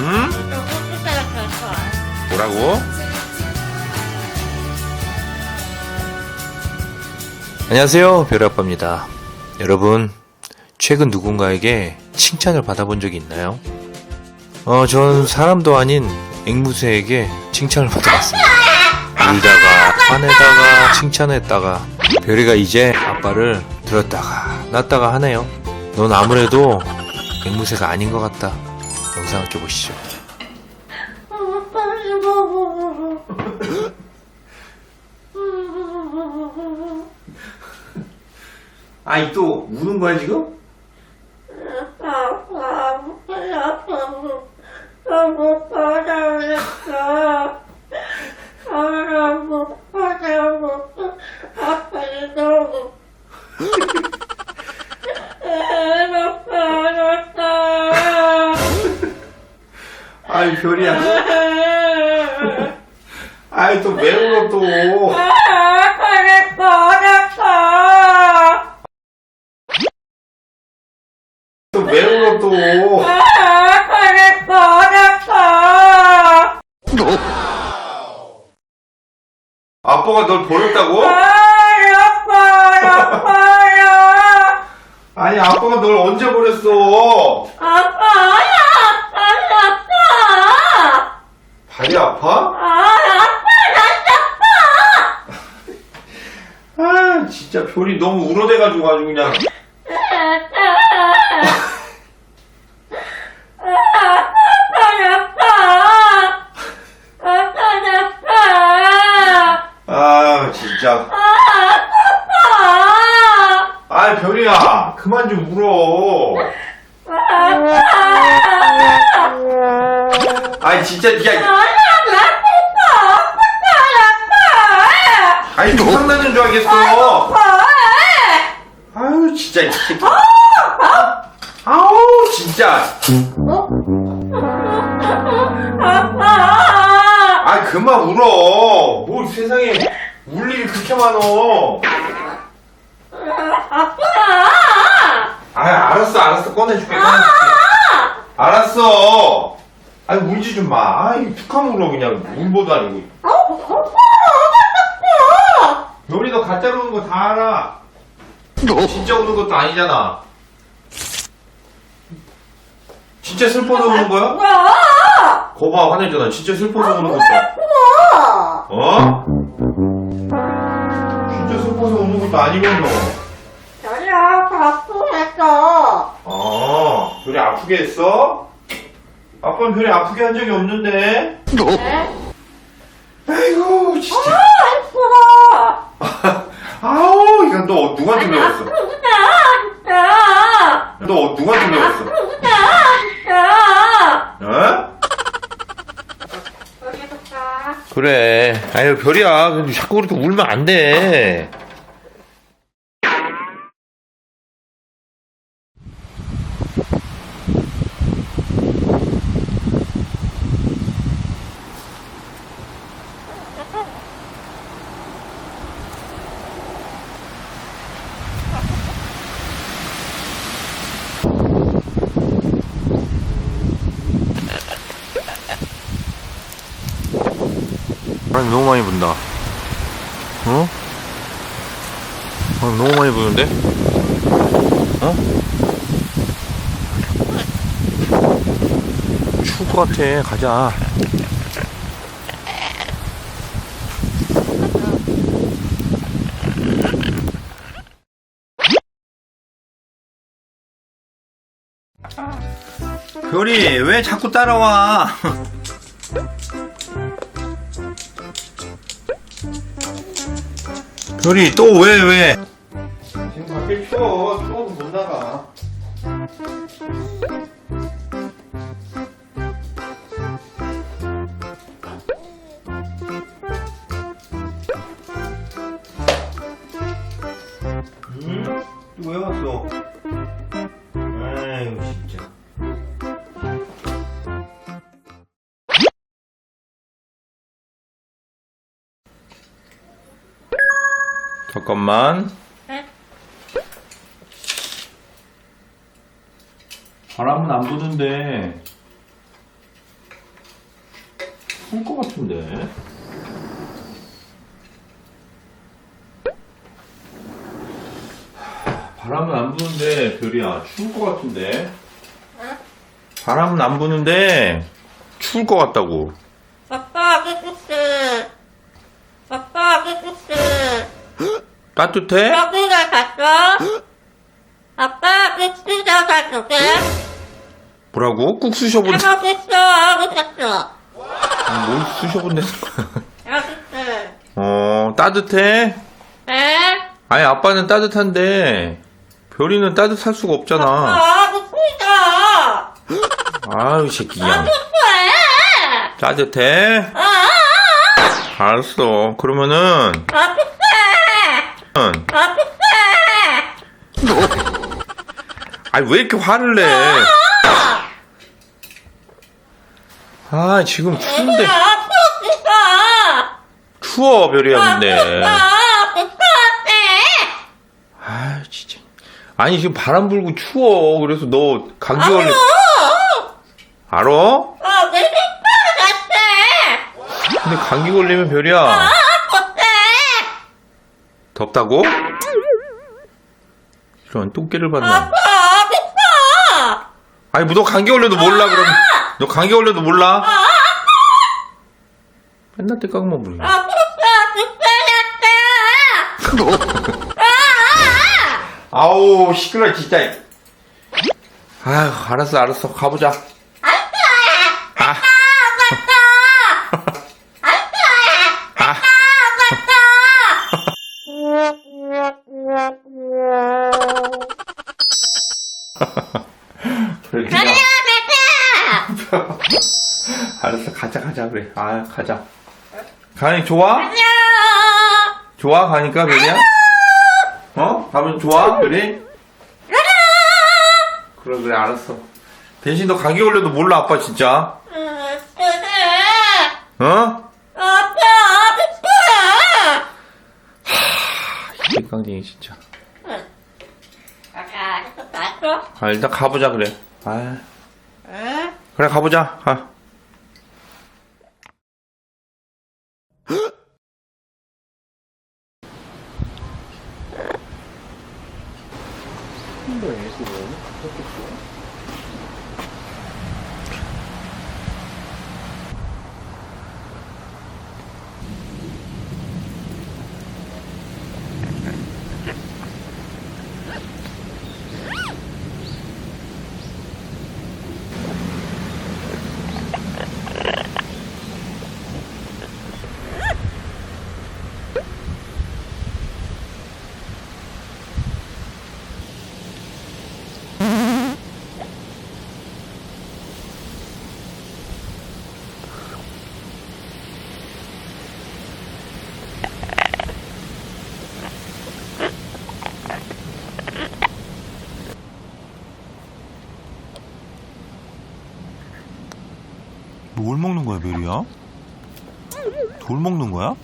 응? 뭐라고? 안녕하세요, 별아빠입니다. 여러분, 최근 누군가에게 칭찬을 받아본 적이 있나요? 어, 전 사람도 아닌 앵무새에게 칭찬을 받아봤습니다. 울다가, 화내다가, 칭찬했다가, 별이가 이제 아빠를 들었다가, 놨다가 하네요. 넌 아무래도 앵무새가 아닌 것 같다. 함께 보시죠. 아이, 또 우는 거야, 지금? 아이, 별이야. 아이, 또 왜 울어, 또. 또 왜 울어, 또. 아빠가 널 버렸다고? 아니, 아빠가 널 언제 버렸어? 발이 아파? 아, 진짜 별이 너무 울어대가지고 아주 그냥. 아, 진짜. 아, 별이야. 그만 좀 울어. 아, 진짜, 니가. 아니, 좀 상나는 줄 알겠어. 아유, 진짜, 이 새끼. 아우, 진짜. 아, 그만 울어. 뭘 세상에 울 일이 그렇게 많어. 아, 알았어, 알았어. 꺼내줄게, 꺼내줄게. 알았어. 아니, 울지 좀 마. 아이, 툭하면 울어, 그냥. 울보도 아니고. 별이 너 가짜 우는 거 다 알아. 진짜 우는 것도 아니잖아. 진짜 슬퍼서 우는 거야? 거봐, 화내잖아. 진짜 슬퍼서 우는 것도. 어? 진짜 슬퍼서 우는 것도 아니면서. 아, 별이 아프게 했어? 아빠는 별이 아프게 한 적이 없는데. 아이고, 진짜. 아우, 이거 너 누구한테 배웠어? 너 누구한테 배웠어? 어? 그래. 아유, 별이야. 근데 자꾸 그렇게 울면 안 돼. 바람이 너무 많이 분다. 어? 바람 너무 많이 부는데? 어? 추울 것 같아. 가자. 별이 왜 자꾸 따라와? 별이 또 왜 왜? 잠깐만. 바람은 안 부는데 추울 것 같은데. 하, 바람은 안 부는데, 별이야. 추울 것 같은데. 바람은 안 부는데, 추울 것 같다고. 아빠 깨끗해. 아빠 깨끗해. 따뜻해? 여기가 갔어? 아빠 깨끗해 갔어. 뭐라고? 꾹 쑤셔본, 하고 있어. 하고 있어. 뭘 쑤셔본다는 거야. 깨끗해. 어, 따뜻해? 에? 아니, 아빠는 따뜻한데, 별이는 따뜻할 수가 없잖아. 아, 깨끗하다. 아유, 이 새끼, 야. 깨끗해. 따뜻해? 아, 알았어. 그러면은. 은, 깨끗해. 아니, 왜 이렇게 화를 내? 아, 지금 추운데. 추워, 별이야, 근데. 아. 아, 진짜. 아니, 지금 바람 불고 추워. 그래서 너 감기 걸리, 알아? 아. 근데 감기 걸리면 별이야. 덥다고? 이런 똥개를 봤나? 아빠. 아니, 뭐 너 감기 걸려도 몰라, 그럼. 너 감기 걸려도 몰라? 맨날 때까만. 아, 깨끗해. 깨끗해. 아우, 시끄러, 진짜. 아휴, 알았어, 알았어. 가보자. 그래, 그냥. 알았어, 가자, 가자, 그래. 아, 가자. 가니, 좋아? 좋아, 가니까, 별이야? 어? 가면 좋아, 별이? 그래, 그래, 알았어. 대신 너 감기 걸려도 몰라, 아빠, 진짜. 어? 이 깡쟁이, 진짜. 아, 일단 가보자, 그래. 아, 그래, 가보자. 가. 뭘 먹는 거야, 별이야? 돌 먹는 거야?